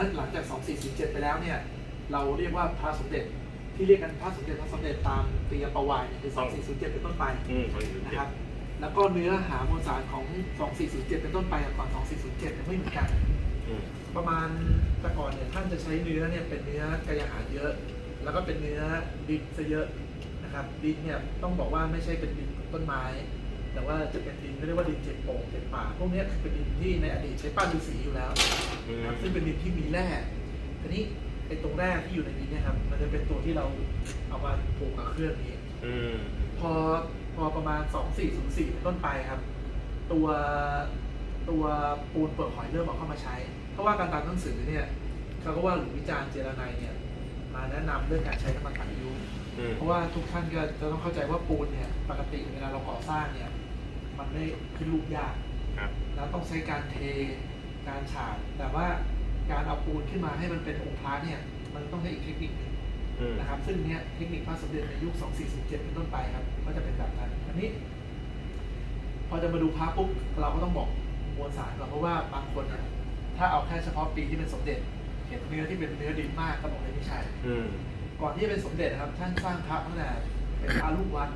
นะเพราะฉะนั้นหลังจาก 2407ไปแล้วเนี่ย เราเรียกว่าพระสมเด็จที่เรียกกันพระสมเด็จพระสมเด็จตามปีประวัติเนี่ยคือ 2407 เป็นต้นไปอืมคนอื่นนะเจ็ครับแล้วก็เนื้อหามวลสารของ 2407 เป็นต้นไปกับก่อน 2407เนี่ยไม่เหมือนกันอืมประมาณแต่ก่อนเนี่ยท่านจะใช้เนื้อเนี่ยเป็นเนื้อกายอาหารเยอะ แล้วก็เป็นเนื้อดินซะเยอะนะครับดินเนี่ยต้องบอกว่าไม่ใช่เป็นดินต้นไม้ แต่ว่าจะเป็นดินไม่เรียกว่าดินเจ็บโป่งเจ็บป่าพวกเนี้ยคือเป็นดินที่ในอดีตใช้ปั้นฤาษีอยู่แล้วอืมนะครับซึ่งเป็นดินที่มีแร่ทีนี้ไอ้ตรงแร่ที่อยู่ในดินเนี่ยครับ มันจะเป็นตัวที่เราเอามาปลูกกับเครื่องนี้อืมพอพอประมาณ 2404เป็นต้นไปครับ ตัวตัวปูนเปลือกหอยเริ่มเอาเข้ามาใช้ เพราะว่าการตามหนังสือเนี่ยเขาก็ว่าหลวงวิจารณ์เจรนายเนี่ย มาแนะนำเรื่องการใช้น้ำมันตัดยุงอืมเพราะว่าทุกท่านก็จะต้องเข้าใจว่าปูนเนี่ย ปกติเวลาเราก่อสร้างเนี่ย มันไม่ขึ้นรูปยากครับแล้วต้องใช้การเทการฉาบแต่ว่าการเอาปูนขึ้นมาให้มันเป็นองค์พระเนี่ย มันต้องใช้อีกเทคนิคหนึงอืมนะครับ ซึ่งเนี้ยเทคนิคพระสมเด็จในยุค 2407 เป็นต้นไปครับ ก็จะเป็นแบบนั้นอันนี้ พอจะมาดูพระปุ๊บเราก็ต้องบอกมวลสารก่อนเพราะว่าบางคนเนี่ยถ้าเอาแค่เฉพาะปีที่เป็นสมเด็จ เห็นเนื้อที่เป็นเนื้อดินมากก็บอกเลยไม่ใช่ อืมก่อนที่จะเป็นสมเด็จนะครับ ท่านสร้างพระตั้งแต่เป็นพระลูกวัด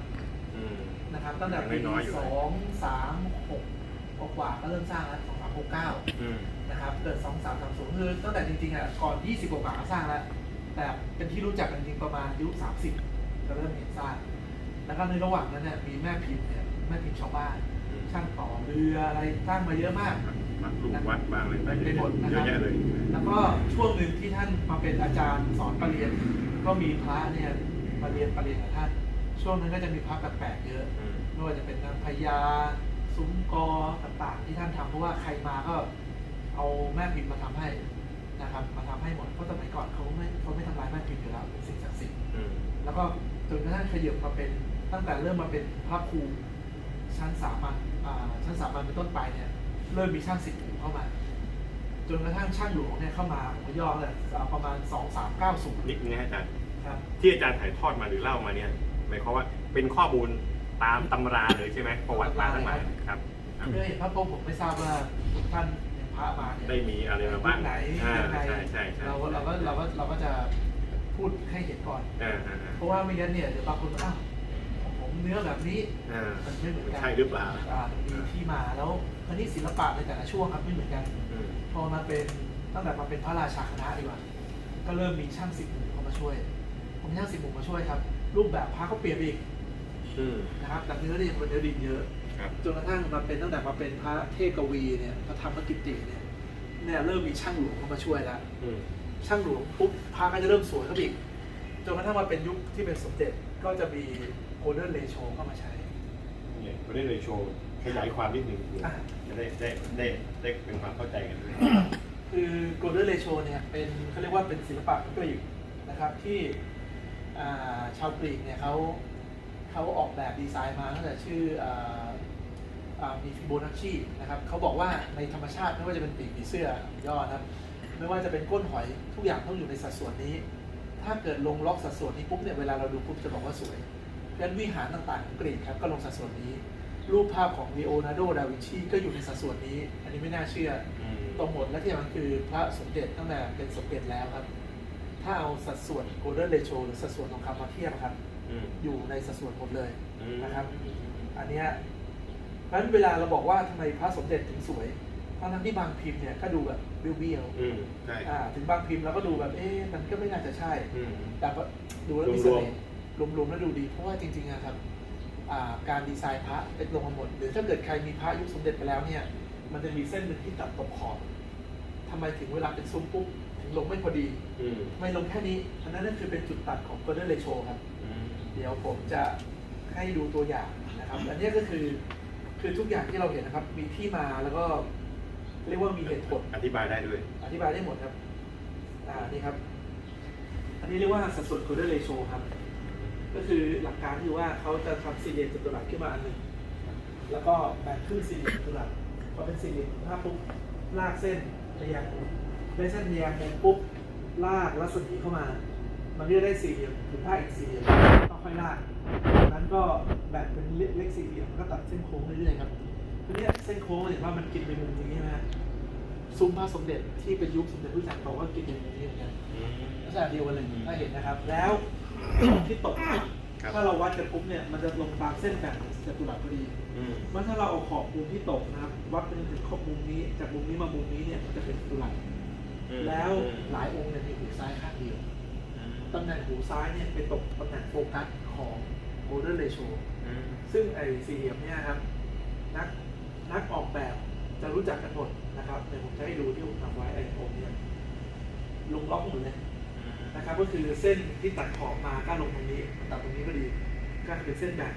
อืม นะครับ ตั้งแต่ปียังน้อยๆอยู่ สองสามหกกว่าๆก็เริ่มสร้างแล้วสองสามหกเก้า อืม นะครับเกิดสองสามสามศูนย์คือตั้งแต่จริงๆอะก่อนยี่สิบกว่าๆก็สร้างแล้ว แต่เป็นที่รู้จักกันจริงประมาณยุคสามสิบก็เริ่มเห็นสร้าง แล้วก็ในระหว่างนั้นเนี่ยมีแม่พิมพ์เนี่ยแม่พิมพ์ชาวบ้าน อืม ช่างต่อเรืออะไรสร้างมาเยอะมาก วัดลูกวัดบางเลยไปหมดนะเยครัอะบแยะเลย แล้วก็ช่วงหนึ่งที่ท่านมาเป็นอาจารย์สอนประเรียน ก็มีพระเนี่ยมาเรียนประเรียนกับท่าน ช่วงนั้นก็จะมีพระแปลกๆเยอะอืมไม่ว่าจะเป็นนางพญาซุ้มกอต่างๆ ที่ท่านทำเพราะว่าใครมาก็เอาแม่พิมพ์มาทำให้นะครับ มาทำให้หมดเพราะสมัยก่อนเขาไม่เขาไม่ทำลายแม่พิมพ์อยู่แล้วเป็นสิ่งศักดิ์สิทธิ์ อืมแล้วก็จนกระทั่งขยับมาเป็นตั้งแต่เริ่มมาเป็นพระครูชั้นสามัญอ่าชั้นสามัญเป็นต้นไปเนี่ย เริ่มมีช่างสิบหมู่เข้ามา จนกระทั่งช่างหลวงเนี่ยเข้ามาผมย่อเลยเอาประมาณสองสามเก้าศูนย์นิดนึงนะอาจารย์ ครับที่อาจารย์ถ่ายทอดมาหรือเล่ามาเนี่ย หมายความว่าเป็นข้อมูลตามตำราเลยใช่ไหมประวัติมาทั้งหลายครับครับเพื่อเห็นพระโปผมไม่ทราบว่าทุกท่านเป็นพระมาเนี่ยได้มีอะไรมาบ้างยุคไหนอ่ายังไงใช่ใช่ใช่เราเราก็เราก็เราก็จะพูดให้เห็นก่อนอ่าอ่าอ่าเพราะว่าไม่งั้นเนี่ยเดี๋ยวบางคนอ้าวของผมเนื้อแบบนี้อ่ามันไม่เหมือนกันใช่หรือเปล่าอ่ามันมีที่มาแล้วคราวนี้ศิลปะในแต่ละช่วงครับไม่เหมือนกันอืมพอมาเป็นตั้งแต่มาเป็นพระราชาคณะดีกว่า ก็เริ่มมีช่างสิบหมู่เข้ามาช่วย ผมช่างสิบหมู่มาช่วยครับ รูปแบบพระก็เปลี่ยนไปอีกอืม นะครับแต่เนื้อเนี่ยมันเนื้อดินเยอะครับ จนกระทั่งมาเป็นตั้งแต่มาเป็นพระเทพกวีเนี่ยพระธรรมกิติเนี่ยเนี่ยเริ่มมีช่างหลวงเข้ามาช่วยแล้ว อืม ช่างหลวงปุ๊บพระก็จะเริ่มสวยเข้าไปอีกจนกระทั่งมาเป็นยุคที่เป็นสมเด็จก็จะมีโกลเด้นเรโชเข้ามาใช้ เนี่ยไม่ได้เลยโชว์ขยายความนิดหนึ่งอ่าจะได้ได้ได้ได้เป็นความเข้าใจกันด้วย คือโกลเด้นเรโชเนี่ยเป็นเขาเรียกว่าเป็นศิลปะกรีกนะครับที่อ่า ชาวกรีกเนี่ยเขาเขาออกแบบดีไซน์มาตั้งแต่ชื่ออ่าอ่ามีฟิโบนัชชีนะครับเขาบอกว่าในธรรมชาติไม่ว่าจะเป็นปีกผีเสื้อย่อนะครับไม่ว่าจะเป็นก้นหอยทุกอย่างต้องอยู่ในสัดส่วนนี้ ถ้าเกิดลงล็อกสัดส่วนนี้ปุ๊บเนี่ยเวลาเราดูปุ๊บจะบอกว่าสวยเพราะฉะนั้นวิหารต่างๆของกรีกครับก็ลงสัดส่วนนี้ รูปภาพของลีโอนาร์โด ดาวินชีก็อยู่ในสัดส่วนนี้ อันนี้ไม่น่าเชื่ออืมตรงหมดและที่สำคัญคือพระสมเด็จตั้งแต่เป็นสมเด็จแล้วครับ ถ้าเอาสัดส่วนโกลเด้นเรโชหรือสัดส่วนทองคำมาเทียบครับ อืมอยู่ในสัดส่วนหมดเลยอืมนะครับ อันเนี้ยเพราะฉะนั้นเวลาเราบอกว่าทำไมพระสมเด็จถึงสวยทั้งทั้งๆที่บางพิมพ์เนี่ยก็ดูแบบเบี้ยวอืมใช่ๆอ่าถึงบางพิมพ์เราก็ดูแบบเอ๊ะมันก็ไม่น่าจะใช่ อืม แต่ว่าดูแล้วมีเสรวมน่ห์รวมๆแล้วดูดี เพราะว่าจริงๆอะครับอ่าการดีไซน์พระเป็นลงมาหมด หรือถ้าเกิดใครมีพระยุคสมเด็จไปแล้วเนี่ย มันจะมีเส้นหนึ่งที่ตัดตกขอบทำไมถึงเวลาเป็นซุ้มปุ๊บถึง ลงไม่พอดี อืมไม่ลงแค่นี้ อันนั้นนั่นคือเป็นจุดตัดของ Golden Ratio ครับ อืมเดี๋ยวผมจะให้ดูตัวอย่างนะครับ อันนี้ก็คือคือทุกอย่างที่เราเห็นนะครับ มีที่มาแล้วก็เรียกว่ามีเหตุผล อธิบายได้ด้วย อธิบายได้หมดครับ อ่า นี่ครับ อันนี้เรียกว่าสัดส่วน Golden Ratio ครับ ก็คือหลักการที่ว่าเขาจะทำสี่เหลี่ยมจัตุรัสขึ้นมาอันหนึ่ง แล้วก็แบ่งครึ่งสี่เหลี่ยมจัตุรัสพอเป็นสี่เหลี่ยมภาพปุ๊บลากเส้นทะแยงมุม ได้เส้นทะแยงมุมปุ๊บลากรัศมีเข้ามา มันก็จะได้สี่เหลี่ยมถึงผ้าอีกสี่เหลี่ยมก็ค่อยลากจากนั้นก็แบ่งเป็นเล็กๆสี่เหลี่ยมก็ตัดเส้นโค้งเรื่อยๆครับทีเนี้ยเส้นโค้งเห็นว่ามันกินไปมุมนี้ใช่ไหมฮะซุ้มพระสมเด็จที่เป็นยุคสมเด็จพระจันทร์โตก็กินอย่างนี้เหมือนกันอืมลักษณะเดียวกันเลยถ้าเห็นนะครับ แล้วที่ตกครับถ้าเราวัดกันปุ๊บเนี่ยมันจะลงตามเส้นแบ่งจัตุรัสพอดีอืมว่าถ้าเราเอาขอบมุมที่ตกนะครับ วัดไปจนถึงขอบมุมนี้ จากมุมนี้มามุมนี้เนี่ยมันจะเป็นจัตุรัสอืม แล้วหลายองค์เนี่ยมีหูซ้ายข้างเดียวอืมตำแหน่งหูซ้ายเนี่ยไปตกตำแหน่งโฟกัสของ golden ratio อืมซึ่งไอ้สี่เหลี่ยมเนี่ยครับนักนักออกแบบจะรู้จักกันหมดนะครับเดี๋ยวผมจะให้ดูที่ผมทำไว้ไอ้องค์เนี่ยลงล็อกหมดเลยนะครับก็คือเส้นที่ตัดขอบมาก็ลงตรงนี้ตัดตรงนี้ก็ดีก็เป็นเส้นแบ่ง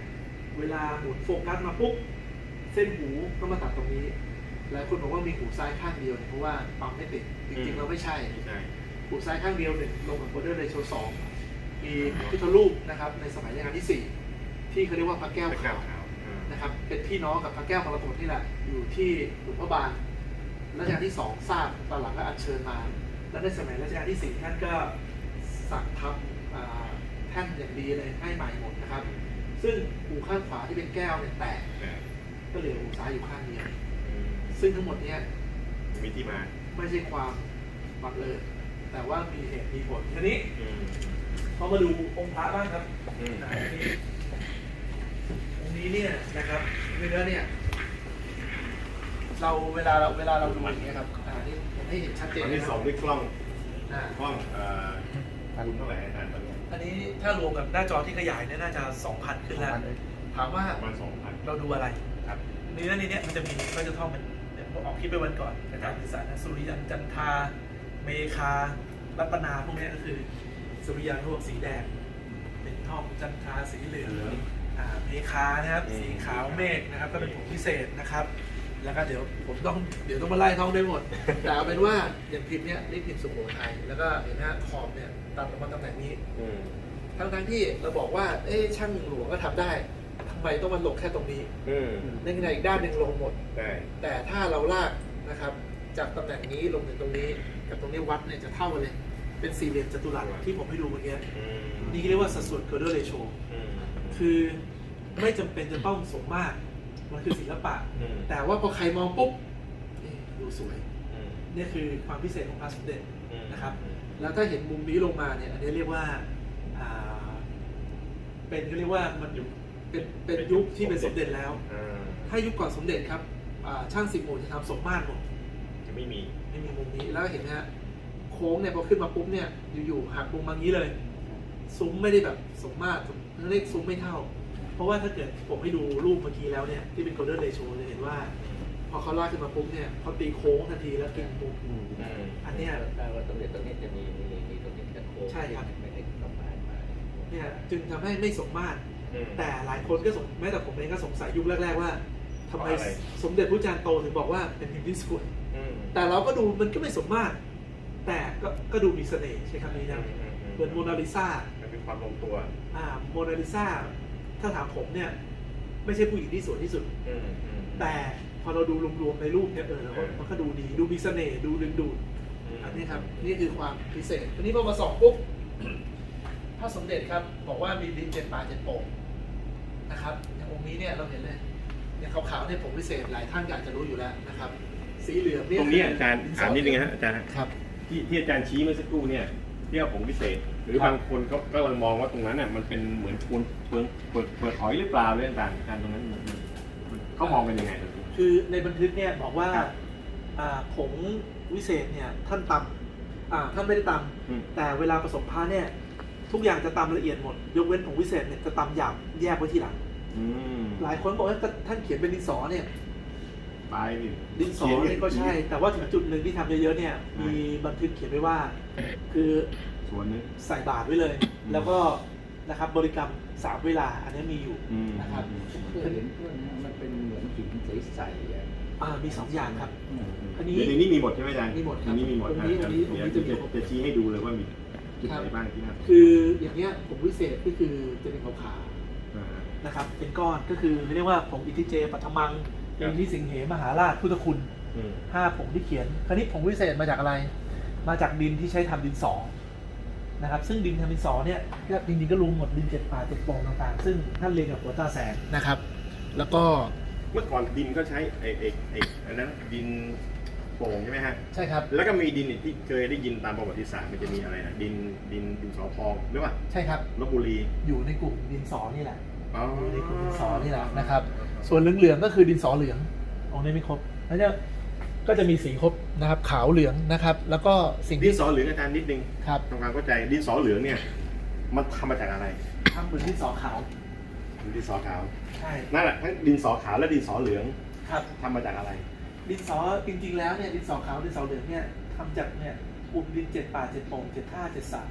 เวลาหมุนโฟกัสมาปุ๊บเส้นหูก็มาตัดตรงนี้ หลายคนบอกว่ามีหูซ้ายข้างเดียวเนี่ยเพราะว่าปั๊มไม่ติดจริงๆเราไม่ใช่ไม่ใช่หูซ้ายข้างเดียวหนึ่งลงกับโบเดอร์ในโชว์สองมีพุทธรูปนะครับในสมัยรัชกาลที่สี่ที่เขาเรียกว่าพระแก้วไม่กล้าขาวขาวอืมนะครับเป็นพี่น้องกับพระแก้วมรกตนี่แหละอยู่ที่หลวงพระบางรัชกาลที่สองสร้างตอนหลังก็อัญเชิญมา แล้วในสมัยรัชกาลที่สี่ท่านก็สั่งทำอ่าแท่นอย่างดีเลยให้ใหม่หมดนะครับ ซึ่งหูข้างขวาที่เป็นแก้วเนี่ยแตกแต่ก็เหลือหูซ้ายอยู่ข้างเดียวอืม ซึ่งทั้งหมดเนี่ยมีที่มาไม่ใช่ความบังเอิญแต่ว่ามีเหตุมีผลทีนี้อืมพอมาดูองค์พระบ้างครับอืมอ่าอันนี้องค์นี้เนี่ยนะครับเนื้อเนี่ย เราเวลาเราเวลาเราดูอย่างเงี้ยครับอ่านี่ผมให้เห็นชัดเจนอันนะที่คสรัอบงด้วยกล้องอ่ากล้องเอ่อคุณเท่าไหร่อาจารย์ตอนนี้อันนี้ถ้ารวมกับหน้าจอที่ขยายเนี่ยน่าจะ 2,000 ขึ้นแล้ว ถามว่าประมาณสองพันเราดูอะไร ครับ เนื้อในเนี้ยมันจะมีก็จะท่องเป็นเดี๋ยวผม ออกคลิปไปวันก่อนอาจารย์สื่อสารนะสุริยันจันทราเมคารัตนาพวกเนี้ยก็คือ สุริยันพวกสีแดง เป็นท่องจันทราสีเหลืองอ่าเมคานะครับสีขาวเมฆนะครับ ก็เป็นผงพิเศษนะครับ แล้วก็เดี๋ยวผมต้องเดี๋ยวต้องมาไล่ท่องได้หมด แต่เอาเป็นว่าอย่างพิมพ์เนี้ยนี่พิมพ์สุโขทัยแล้วก็เห็นไหมฮะขอบเนี่ยตัดออกมาตำแหน่งนี้อืมทั้งทั้งๆที่เราบอกว่า เอ๊ะช่างหลวงก็ทำได้ ทำไมต้องมาลงแค่ตรงนี้ อืมในขณะอีกด้านหนึ่งลงหมดได้แต่ถ้าเราลากนะครับ จากตำแหน่งนี้ลงถึงตรงนี้ กับตรงนี้วัดเนี่ยจะเท่ากันเลย เป็นสี่เหลี่ยมจัตุรัสที่ผมให้ดูเมื่อกี้อืมนี่เรียกว่าสัดส่วน Gödel ratio อืมคือไม่จำเป็นจะต้องสมมาตรมันคือศิลปะ อืมแต่ว่าพอใครมองปุ๊บเอ๊ะดูสวยอืมเนี่ยคือความพิเศษของพระสมเด็จอืมนะครับ แล้วถ้าเห็นมุมนี้ลงมาเนี่ย อันนี้เรียกว่าอ่าเป็นก็เรียกว่ามันอยู่ เป็นเป็นยุคที่เป็นสมเด็จแล้ว อ่าถ้ายุคก่อนสมเด็จครับอ่าช่างสิบหมู่จะทำสมมาตรหมดจะไม่มีไม่มีมุมนี้แล้วเห็นไหมฮะโค้งเนี่ยพอขึ้นมาปุ๊บเนี่ยอยู่ๆหักมุมมางี้เลย ซุ้มไม่ได้แบบสมมาตรเลขซุ้มไม่เท่า เพราะว่าถ้าเกิดผมให้ดูรูปเมื่อกี้แล้วเนี่ยที่เป็น golden ratio จะเห็นว่า พอเขาลากขึ้นมาปุ๊บเนี่ยเขาตีโค้งทันทีแล้วกินมุมอืมอันเนี้ยแปลว่าตรงนี้ตรงนี้จะมีมีมีตรงนี้จะโค้งใช่ครับ ไม่ได้ประมาณมาเนี่ยจึงทำให้ไม่สมมาตรอืม แต่หลายคนก็สงแม้แต่ผมเองก็สงสัยยุคแรก ๆ ว่าทำไมเพราะอะไรสมเด็จพระจารย์โตถึงบอกว่าเป็นพิมพ์ที่สวยอืมแต่เราก็ดูมันก็ไม่สมมาตร แต่ก็ก็ดูมีเสน่ห์ใช้คำนี้นะอืมเหมือนโมนาลิซามันเป็นความลงตัว อ่าโมนาลิซาถ้าถามผมเนี่ย ไม่ใช่ผู้หญิงที่สวยที่สุดอืมอืมแต่พอเราดูรวมๆในรูปเนี่ยเออแล้วก็เออมันก็ดูดีดูมีเสน่ห์ดูดึงดูดมอันนี้ครับนี่คือความพิเศษอันนี้พอมาส่องปุ๊บพระสมเด็จครับ บอกว่ามีดินเจ็ดป่าเจ็ดโป่ง นะครับอย่างองค์นี้เนี่ยเราเห็นเลยอย่างขาวๆเนี่ยผมพิเศษหลายท่านอยากจะรู้อยู่แล้วนะครับ สีเหลืองเนี่ยตรงนี้อาจารย์ดิสถามนิดนึงนะฮะอาจารย์ฮะครับที่ที่อาจารย์ชี้เมื่อสักครู่เนี่ยเรียกว่าผงพิเศษ หรือครับบางคนเขาก็กำลังมองว่าตรงนั้นน่ะมันเป็นเหมือนปูนเปลืองเปิดเปิดหอยหรือเปล่าเรื่องต่างๆการตรงนั้นมันมันมันเขามองกันยังไงตรงนี้คือในบันทึกเนี่ยบอกว่าครับอ่าผงวิเศษเนี่ยท่านตำอ่าท่านไม่ได้ตอืมำแต่เวลาผสมผ้าเนี่ย ทุกอย่างจะตำละเอียดหมด ยกเว้นผงวิเศษเนี่ยจะตำหยาบแยกไว้ทีหลังอืมหลายคนบอกว่าท่านเขียนเป็นดินสอเนี่ยไปดิดินสอเนี่ยก็ใช่ แต่ว่าถึงจุดหนึ่งที่ทำเยอะๆเนี่ย มีบันทึกเขียนไว้ว่า คือส่วนนึงใส่บาตรไว้เลยอืมแล้วก็นะครับบริกรรมสามเวลา อันนี้มีอยู่อืมนะครับเคยเห็นพวกนี้มันเป็นเหมือนหินใสๆอะอ่ามีสองอย่างครับอืมอันนี้เดี๋ยวในนี้มีหมดใช่ไหมอาจารย์มีหมดครับในนี้มีหมดตรงนี้อะตรงนี้เดี๋ยวตรงนี้จะมีจะจะชี้ให้ดูเลยว่ามี จุดไหนบ้างที่นั่นคืออย่างเงี้ยผงวิเศษก็คือจะเป็นขาวอ่าๆนะครับ เป็นก้อนก็คือเรียกว่าผงอิทธิเจปัทมังครับอินทิสิงเหมหาราชพุทธคุณอืมห้าผงที่เขียนคราวนี้ผงวิเศษมาจากอะไร มาจากดินที่ใช้ทำดินสอนะครับ ซึ่งดินทำดินสอเนี่ยก็จริงๆก็รวมหมดดินเจ็ดป่าเจ็ดโป่งต่างๆ ซึ่งท่านเรียนกับหัวตาแสงนะครับ แล้วก็เมื่อก่อนดินก็ใช้ไอ้ไอ้ไอ้อันนั้นดิน โป่งใช่ไหมฮะ ใช่ครับ แล้วก็มีดินอีกที่เคยได้ยินตามประวัติศาสตร์มันจะมีอะไรนะดินดินดินสอพองหรือว่าใช่ครับ ลบบุรี อยู่ในกลุ่มดินสอนี่แหละอ๋ออยู่ในกลุ่มดินสอนี่แหละนะครับ ส่วนเหลืองๆก็คือดินสอเหลืององค์นี้ไม่ครบแล้วจะก็จะมีสีครบนะครับ ขาวเหลืองนะครับ แล้วก็สิ่งดิที่นสอเหลืองอาจารย์นิดนึงครับทำความเข้าใจดินสอเหลืองเนี่ย มันทำมาจากอะไรทำเหมือนดินสอขาว ดินสอขาวใช่นั่นแหละทั้งดินสอขาวและดินสอเหลืองครับทำมาจากอะไร ดินสอจริงๆแล้วเนี่ยดินสอขาวดินสอเหลืองเนี่ยทำจากเนี่ยกลุ่มดินเจ็ดป่าเจ็ดโป่งเจ็ดท่าเจ็ดสระ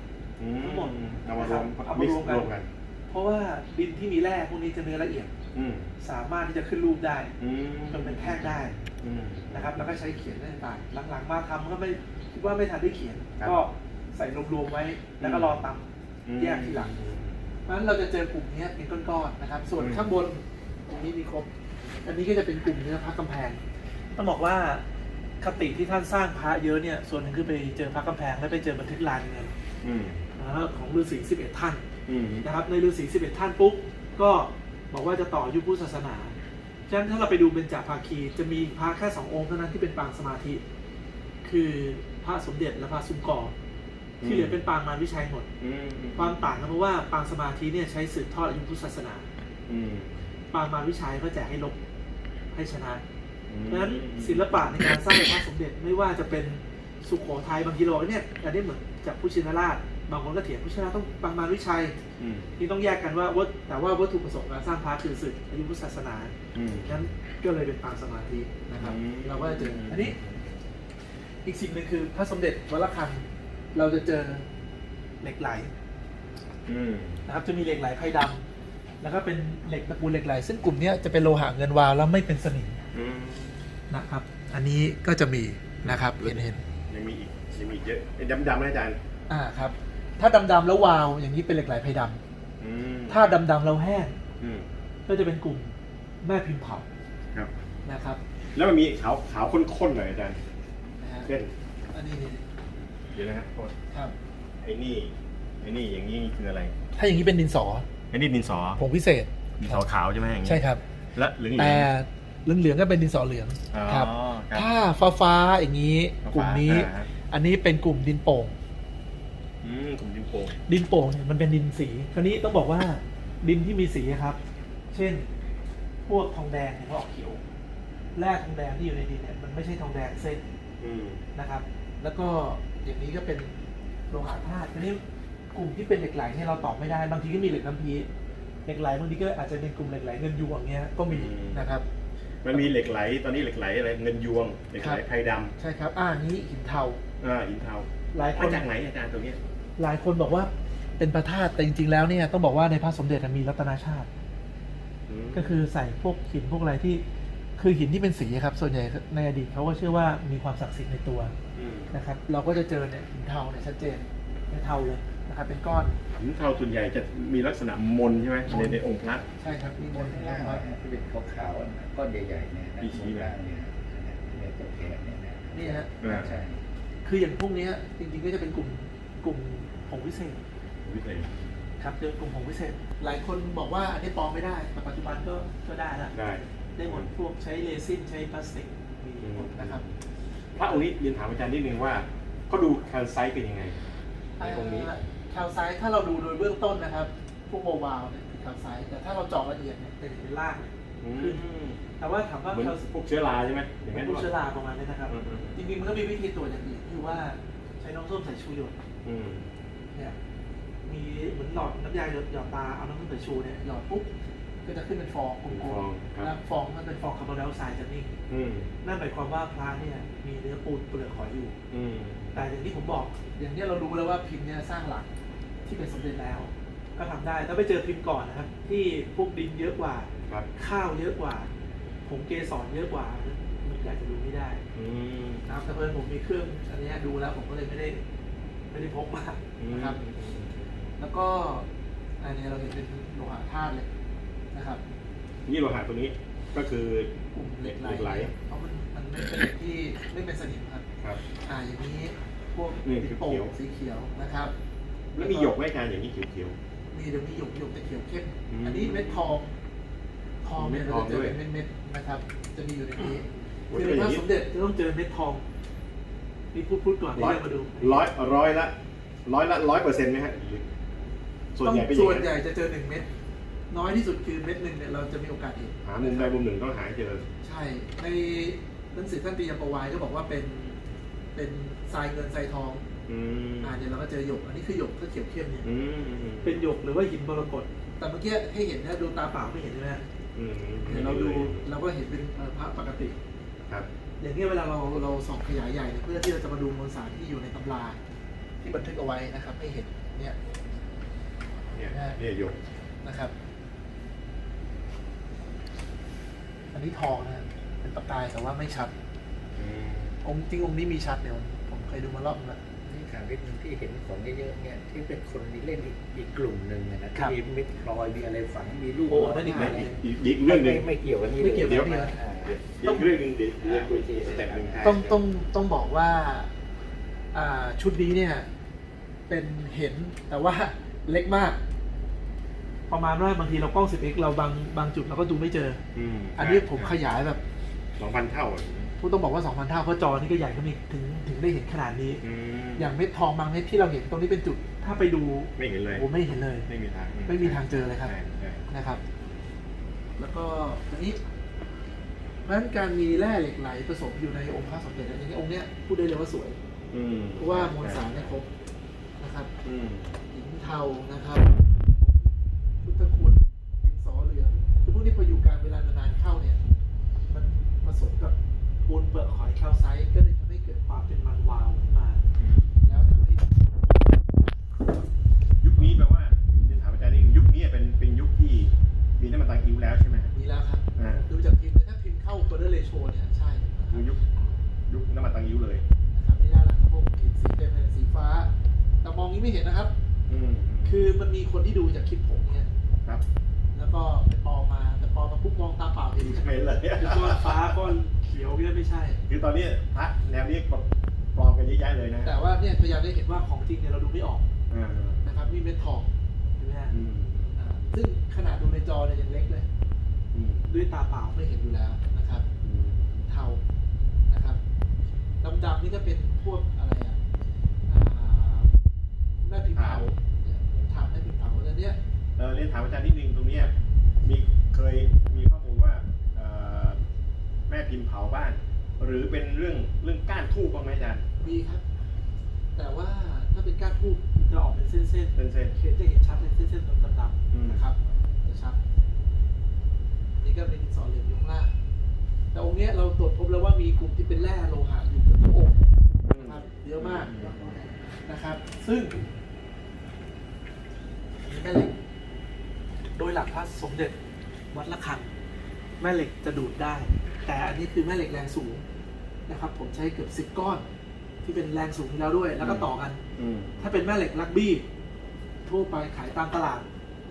อืมทั้งหมดเอามารวมเอามารวมกัน รวมกัน เพราะว่าดินที่มีแร่พวกนี้จะเนื้อละเอียด อืมสามารถที่จะขึ้นรูปได้อืมจนเป็นแท่งได้อืม นะครับ แล้วก็ใช้เขียนได้ต่างๆหลังๆมาทำก็ไม่คิดว่าไม่ทันได้เขียน ครับก็ใส่รวมๆไว้แล้วก็รอตอืมแยกทีหลัง เพราะฉะนั้นเราจะเจอกลุ่มนี้เป็นก้อนๆนะครับ ส่วนอืม ข้างบนตรงนี้มีครบ อันนี้ก็จะเป็นกลุ่มเนื้อพระกำแพง ต้องบอกว่าคติที่ท่านสร้างพระเยอะเนี่ย ส่วนหนึ่งคือไปเจอพระกำแพงและไปเจอบันทึกลายเงินอืมนะครับของฤาษี11ท่านอืมนะครับ ในฤาษี11ท่านปุ๊บก็บอกว่าจะต่ออายุพุทธศาสนาฉะนั้นถ้าเราไปดูเบญจภาคีจะมีพระแค่สององค์เท่านั้นที่เป็นปางสมาธิ คือพระสมเด็จและพระสุมกอที่เหลือเป็นปางมารวิชัยหมด อืมความต่างกันเพราะว่าปางสมาธิเนี่ยใช้สืบทอดอายุพุทธศาสนา อืมปางมารวิชัยก็แจกให้ลบให้ชนะอืม เพราะฉะนั้นศิลปะในการสร้างพระสมเด็จไม่ว่าจะเป็นสุโขทัยบางทีเราเนี่ยอันนี้เหมือนจากพุชินราช บางคนก็เถียงพุชินราชต้องปางมารวิชัยอืมนี่ต้องแยกกันว่าวัตแต่ว่าวัตถุประสงค์การสร้างพระคือสืบอายุพุทธศาสนาอืมนั้นก็เลยเป็นปางสมาธินะครับอืมเราก็จะเจออันนี้ อีกสิ่งหนึ่งคือพระสมเด็จวัดระฆังเราจะเจอเหล็กไหลอืมนะครับจะมีเหล็กไหลไพ่ดำแล้วก็เป็นเหล็กตระกูลเหล็กไหลซึ่งกลุ่มเนี้ยจะเป็นโลหะเงินวาวแล้วไม่เป็นสนิมอืม นะครับ อันนี้ก็จะมีนะครับเห็นเห็นยังมีอีกยังมีอีกเยอะเป็นดำๆนะอาจารย์ อ่าครับ ถ้าดำๆแล้ววาวอย่างนี้เป็นเหล็กไหลไพ่ดอืมำถ้าดำๆแล้วแห้งอืมก็จะเป็นกลุ่มแม่พิมพ์เผาครับ นะครับแล้วมันมีขาวขาวข้นๆหน่อยอาจารย์นะฮะเช่นอันนี้นี่เดี๋ยวนะฮะโทษครับไอ้นี่ไอ้นี่อย่างนี้คืออะไรถ้าอย่างนี้เป็นดินสอไอ้นี่ดินสอผงพิเศษดินสอขาวใช่ไหมอย่างนี้ใช่ครับ และเหลืองๆแต่ เหลืองๆก็เป็นดินสอเหลืองอ๋อครับ ครับถ้าฟ้าฟ้าๆอย่างนี้ฟ้าๆกลุ่มนี้อ่าฮะอันนี้เป็นกลุ่มดินโป่ง อืมกลุ่มดินโป่งดินโป่งเนี่ยมันเป็นดินสี คราวนี้ต้องบอกว่าดินที่มีสีครับ เช่น พวกทองแดงเนี่ยเขาออกเขียว แร่ทองแดงที่อยู่ในดินเนี่ยมันไม่ใช่ทองแดงเส้นอืมนะครับ แล้วก็อย่างนี้ก็เป็นโลหะธาตุทีนี้กลุ่มที่เป็นเหล็กไหลเนี่ยเราตอบไม่ได้ บางทีก็มีเหล็กน้ำพีเหล็กไหลบางทีก็อาจจะเป็นกลุ่มเหล็กไหลเงินยวงเงี้ยก็มีนะครับ มันมีเหล็กไหล ตอนนี้เหล็กไหลอะไรเงินยวงเหล็กไหลครับไพรดใช่ครับ อ่านี้หินเทาำอ่าหินเทาหลายคมานจากไหนอาจารย์ตัวเนี้ยหลายคนบอกว่าเป็นพระธาตุแต่จริงๆแล้วเนี่ยต้องบอกว่าในพระสมเด็จมีรัตนาชาติมก็คือใส่พวกหินพวกอะไรที่คือหินที่เป็นสีครับ ส่วนใหญ่ในอดีตเขาก็เชื่อว่ามีความศักดิ์สิทธิ์ในตัวมนะครับ เราก็จะเจอเนี่ยหินเทาเนี่ยชัดเจนเป็นเทาเลย นะครับเป็นก้อนหินเทาส่วนใหญ่จะมีลักษณะมนใช่ไหมในในองค์พระ ใช่ครับมีมนต์ข้างนะล่างครับเนี่ยที่เป็นขาวๆอะก้อนใหญ่ๆเนี่ยนะอีชี้ข้างล่างเนี่ยเนี่ยตัวแขนเนี่ยนะนี่ฮะอ่าใช่คืออย่างพวกเนี้ยจริงๆก็จะเป็นกลุ่มกลุ่มผงวิเศษวิเศษครับเจอกลุ่มผงวิเศษ หลายคนบอกว่าอันนี้ปลอมไม่ได้แต่ปัจจุบันก็ก็ได้ละได้ ได้หมดพวกใช้เรซินใช้พลาสติกมีหมดนะครับ พระองค์นี้เรียนถามอาจารย์นิดนึงว่าเขาดูแคลไซต์เป็นยังไงในองค์นี้แคลไซต์ถ้าเราดูโดยเบื้องต้นนะครับพวกโมวาลเนี่ยคือแคลไซต์แต่ถ้าเราเจาะละเอียดเนี่ยจะเห็นเป็นล่าง อืมแต่ว่าถามว่าเหมือนแคลพวกเชื้อราใช่ไหมอย่างเป็นั้นนพวกเชื้อราประมาณนี้นะครับอืมอืมจริงๆมันก็มีวิธีตรวจอย่างอื่นคือว่าใช้น้ำส้มสายชูหยดอืมเนี่ยมีเหมือนหลอดน้ำยาหยดหยอดตาเอาน้ำส้มสายชูเนี่ยหยอดปุ๊บก็จะขึ้นเป็นฟองกลฟมองๆครัแล้บวฟองมันเป็นฟองคาร์บอนไดออกไซด์จะนิ่งอืมนั่นหมายความว่าพระเนี่ยมีเนื้อปูนเปลือกหอยอยู่ อืมแต่อย่างที่ผมบอกอย่างเนี้ยเรารู้แล้วว่าพิมพ์เนี่ยสร้างหลัก ที่เป็นสมเด็จแล้ว ก็ทำได้ถ้าไปเจอพิมพ์ก่อนนะครับ ที่พวกดินเยอะกว่า ครับ ข้าวเยอะกว่า ผมเกสรเยอะกว่า มันอาจจะดูไม่ได้อืมนะครับแต่เพิ่นผมมีเครื่องอันเนี้ยดูแล้วผมก็เลยไม่ได้ไม่ได้พกมานะครับ แล้วก็อันเนี้ยเราเห็นเป็นโลหะธาตุเลยนะครับนี่โลหะตัวนี้ก็คือกลุ่มเหล็กไหลเหล็กไหลเพราะมันมันไม่เป็นเหล็กที่ไม่เป็นสนิมครับ ครับ อ่าอย่างนี้พวกนี่ติดโป่งเขียว สีเขียวนะครับ แล้วมีหยกไหมอาจารย์อย่างนี้เขียว มีเดี๋ยวมีหยกหยกจะเขียวเข้มอืมอันนี้เม็ดทองทองเนี่ยเม็ดทเราองจะเจอด้วย เป็นเม็ดๆนะครับ จะมีอยู่ในนี้คือในพระสมเด็จจะต้องเจอเม็ดทองนี่พูดพูดก่อนที่ร้อยจะมาดูร้อยร้อยละร้อยละร้อยเปอร์เซ็นต์ไหมฮะหรือส่วนใหญ่เป็นอส่ย่างวนนั้นใหญ่จะเจอหนึ่งเม็ดน้อยที่สุดคือเม็ดหนึ่งเนี่ยเราจะมีโอกาสเห็น หามุมใดมุมหนึ่งต้องหาให้เจอ ใช่ ในหนังสือท่านปียประวายก็บอกว่าเป็นเป็นทรายเงินทรายทอง อืมอ่าเนี่ยเราก็เจอหยก อันนี้คือหยกถ้าเขียวเข้มเนี่ยอืมอืมเป็นหยกหรือว่าหินมรกตแต่เมื่อกี้ให้เห็นนะดูตาเปล่าไม่เห็นใช่ไหมอืมเดี๋ยวเราดูเราก็เห็นเป็นเอ่อพระปกติ ครับ อย่างนี้ยเวลาเราเราส่องขยายใหญ่เนี่ยเพื่อที่เราจะมาดูมวลสารที่อยู่ในตำราที่บันทึกเอาไว้นะครับ ให้เห็นเนี่ยเนี่ยเนี่ยหยกนะครับ อันนี้ทองนะเป็นประกายแต่ว่าไม่ชัด อืมองค์จริงองค์นี้มีชัดเนี่ยผมเคยดูมารอบนึงแล้ว นี่ข่าวนิดนึงที่เห็นของเยอะๆเนี่ยที่เป็นคนมีเล่นอีกอีกกลุ่มหนึ่งอะนะครัที่บมีเม็ดพลอยมีอะไรฝังมีลูกโอ้นั่นอีกไม้แบบหนึ่งอีกอีกเรื่องหนึ่งไม่ไม่เกี่ยวกันนี่ไม่เกี่ยวลกับนี่อ่าเดี๋ยวอีกเรื่องหนึ่งเดี๋ยวเดี๋ยวคุยทีสเต็ปหนึ่งต้องต้องต้องบอกว่าอ่าชุดนี้เนี่ยเป็นเห็นแต่ว่าเล็กมาก ประมาณว่าบางทีเรากล้อง 10x เราบางบางจุดเราก็ดูไม่เจอมอันนี้ผมขยายแบบสองพันเท่า อะพูดต้องบอกว่า 2,000 เท่าเพราะจอนี่ก็ใหญ่ขึ้นอีกถึงถึงได้เห็นขนาดนี้ อืมอย่างเม็ดทองบางเม็ดที่เราเห็นตรงนี้เป็นจุด ถ้าไปดูไม่เห็นเลยโอ้ไม่เห็นเลย ไม่มีทางไม่มีทางเจอเลยครับ ใช่ใช่นะครับ แล้วก็อันนี้เพราะฉะนั้นการมีแร่เหล็กไหลผสมอยู่ในองค์พระสมเด็จอันนี้องค์เนี้ยพูดได้เลยว่าสวย อืมเพราะว่ามวลสารเนี่ยครบนะครับอืมหินเทานะครับพุทธคุณดินสอเหลืองคือพวกนี้พออยู่การเวลานานๆเข้าเนี่ย มันผสมกับ ปูนเปลือกหอยแคลไซต์ก็เลยทำให้เกิดความเป็นมันวาวขึ้นมา แล้วทำให้ยุคนี้แปลว่าเรียนถามอาจารย์นิดนึงยุคนี้เป็นเป็นยุคที่มีน้ำมันตังอิ้วแล้วใช่ไหมฮะมีแล้วครับอ่าดูจากพิมพ์เลยถ้าพิมพ์เข้า border ratio เนี่ยใช่นะคคืรัอบยุคยุคน้ำมันตังอิ้วเลยนะครับนี่ด้านหลังพวกขีดสีเต็มเป็นสีฟ้า แต่มองนี้ไม่เห็นนะครับ อืมคือมันมีคนที่ดูจากคลิปผมเนี่ยครับ แล้วก็ไปปอมาแต่ปอมาปุ๊บมองตาเปล่าเห็นไม่เห็นเลยคือก้อนฟ้าก้อนเขียวนี่ไม่ใช่ คือตอนนี้พระแนวนี้ปลอมกันเยอะแยะเลยนะแต่ว่าเนี่ยพยายามได้เห็นว่าของจริงเนี่ยเราดูไม่ออกอ่านะครับนี่เม็ดทองเห็นไหมฮะอืมอ่าซึ่งขนาดดูในจอเนี่ยยังเล็กเลย อืมด้วยตาเปล่าไม่เห็นอยู่แล้วนะครับ อืมเทานะครับดำๆนี่ก็เป็นพวกอะไรอะอ่าแม่พิมพ์เผาเนี่ยผมถามแม่พิมพ์เผาแล้วเนี่ย เออเรียนถามอาจารย์นิดนึงตรงเนี้ยมีเคยมีข้อมูลว่าเอ่อแม่ พิมพ์เผาบ้าน หรือเป็นเรื่องเรื่องก้านทูบบ้างไหมอาจารย์มีครับ แต่ว่าถ้าเป็นก้านทูบมันจะออกเป็นเส้นเป็นเส้นๆเขียนจะเห็นชัดเป็นเส้นๆดำอืม ๆนะครับจะชัดนี่ก็เป็นดินสอเหลี่ยมอยู่ข้างล่างแต่องค์เนี้ยเราตรวจพบแล้วว่ามีกลุ่มที่เป็นแร่โลหะอยู่เกือบทุกองค์นะครับเยอะมากนะครับ ซึ่งอันนี้แม่เหล็กโดยหลักพระสมเด็จวัดละคัง แม่เหล็กจะดูดได้ แต่อันนี้คือแม่เหล็กแรงสูงนะครับ ผมใช้เกือบสิบก้อน ที่เป็นแรงสูงอยู่แล้วด้วย แล้วก็ต่อกันอืมถ้าเป็นแม่เหล็กลักบี้ ทั่วไปขายตามตลาด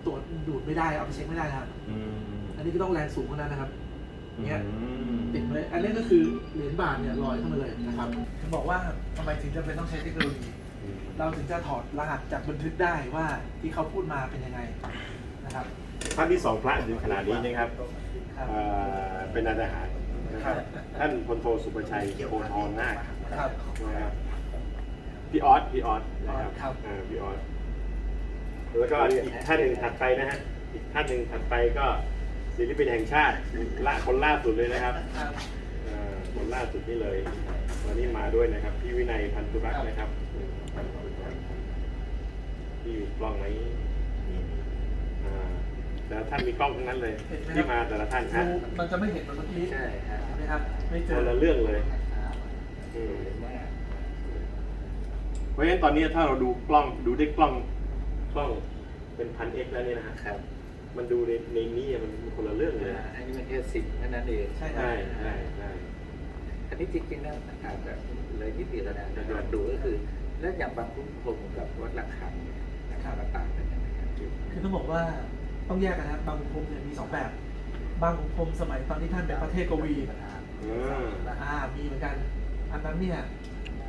ตรวจดูดไม่ได้เอาไปเช็คไม่ได้นะครับอืมอันนี้ก็ต้องแรงสูงเท่านั้นนะครับเนี่ยอืมติดมาเลยอันนี้ก็คือเหรียญบาทเนี่ยลอยขึ้นมาเลยนะครับถึงบอกว่าทำไมถึงจำเป็นต้องใช้เทคโนโลยี เราถึงจะถอดรหัสจากบันทึกได้ว่าที่เขาพูดมาเป็นยังไงนะครับท่านที่สองพระถึงขนาดนี้นะครับครับ เอ่อเป็นนายทหารนะครับ ท่านพลโทสุประชัยโพทองนาคครับนะครับพี่ออสพี่ออสนะครับครับอ่าพี่ออสแล้วก็อีกท่านหนึ่งถัดไปนะฮะอีกท่านหนึ่งถัดไปก็ศิลปินแห่งชาติละคนล่าสุดเลยนะครับครับอ่าคนล่าสุดนี่เลยวันนี้มาด้วยนะครับ พี่วินัยพันธุรักษ์นะครับที่มีกล้องไหมอ่า แต่ละท่านมีกล้องทั้งนั้นเลยเห็นไหมครับที่มาแต่ละท่านฮะดูมันจะไม่เห็นเหมือนเมื่อกี้ใช่ฮะเห็นไหมครับไม่เจคอนละเรื่องเลยอืมมากเพราะฉะนั้นตอนนี้ถ้าเราดูกล้องดูด้วยกล้องกล้องเป็นพันเอ็กแล้วเนี่ยนะฮะครับ มันดูในในนี้อะมันคนละเรื่องเลยอันนี้มันแค่สิบแค่นั้นเองใช่ครัใช่บใช่ใช่อันนี้จริงๆแล้วอาจจะเลยนิดเดียวนะแต่เราดูก็คือ แล้วอย่างบางคุ้มพรมกับวัดระฆังเนี่ยนะครับมันต่างกันยังไงครับคือต้องบอกว่า ต้องแยกกันนะครับบางขุนพรหมเนี่ยมีสองแบบ บางขุนพรหมสมัยตอนที่ท่านเป็นพระเทพกวีอืมอ่ามีเหมือนกัน อันนั้นเนี่ย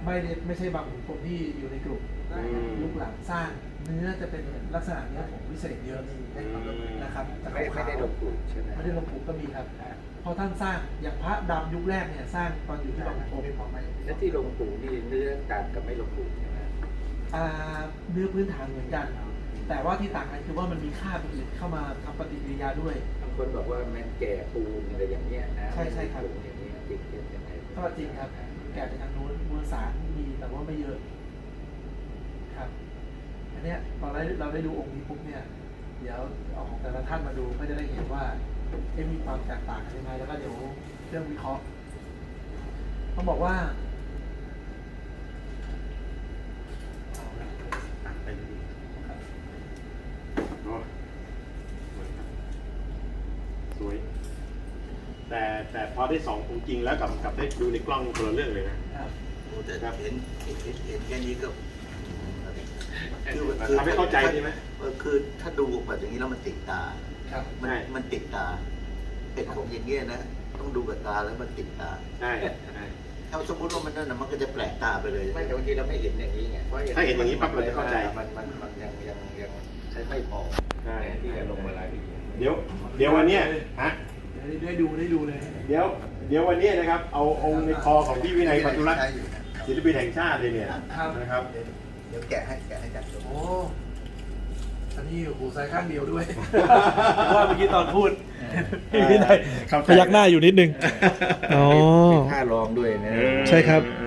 ไม่ได้ไม่ใช่บางขุนพรหมที่อยู่ในกลุ่มอืม ยุคหลังสร้างเนื้อจะเป็นลักษณะเนื้อผงพิเศษเยอะนะครับแต่ไม่ไม่ได้ลงปลูกใช่ไหมไม่ได้ลงปลูกก็มีครับเพราะท่านสร้างอย่างพระดำยุคแรกเนี่ยสร้างตอนอยู่ที่บางปะกงและที่ลงปลูกนี่เนื้อต่างกับไม่ลงปลูกใช่ไหม อ่าเนื้อพื้นฐานเหมือนกัน แต่ว่าที่ต่างกันคือว่ามันมีค่าอื่นเข้ามาทำปฏิกิริยาด้วย บางคนบอกว่ามันแก่ปูนอะไรอย่างเงี้ยนะใช่ใช่ครับไม่ได้ปลูกอย่างเงี้ยจริงจริงยังไงก็จริงครับ แก่ไปทางนู้นมวลสารมีแต่ว่าไม่เยอะครับอันเนี้ยตอนเราได้เราได้ดูองค์นี้ปุ๊บเนี่ย เดี๋ยวเอาของแต่ละท่านมาดูก็จะได้เห็นว่าเอ๊ะมีความแตกต่างกันยังไงแล้วก็เดี๋ยวเรื่องวิเคราะห์ต้องบอกว่า โอ้สวย แต่แต่ พอได้สองของจริงแล้วกับกับได้ดูในกล้องคนละเรื่องเลยนะครับโอ้แต่เห็นเห็นเห็นเห็นแค่นี้ก็ทำให้เข้าใจใช่ไหม เออคือถ้าดูแบบอย่างนี้แล้วมันติดตา ครับ มันใช่ มันติดตาเป็นของอย่างเงี้ยนะต้องดูกับตาแล้วมันติดตา ใช่ใช่ ถ้าสมมติว่ามันนั่นนะมันก็จะแปลกตาไปเลย ไม่แต่บางทีเราไม่เห็นอย่างนี้ไงเพราะถ้าเห็นอย่างนี้ปั๊บเราจะเข้าใจ มันมันมันยังยังยังใช้ไม่พอใช่ที่จะลงมารายละเอียดเดี๋ยว เดี๋ยววันเนี้ยฮะเดี๋ยว ได้ดูได้ดูเลย เดี๋ยวเดี๋ยววันเนี้ยนะครับ เอาองค์ในคอของพี่วินัยปัตุรัตน์ใช่อยู่นะศิลปินแห่งชาติเลยเนี่ยครับ นะครับ เดี๋ยวเดี๋ยวแกะให้แกะให้จัดดูโอ้อันนี้หูซ้ายข้างเดียวด้วยเพราะว่าเมื่อกี้ตอนพูดพี่วินัยเข้าใจพยักหน้าอยู่นิดนึง อ๋อท่ารองด้วยนะ ใช่ครับ เออ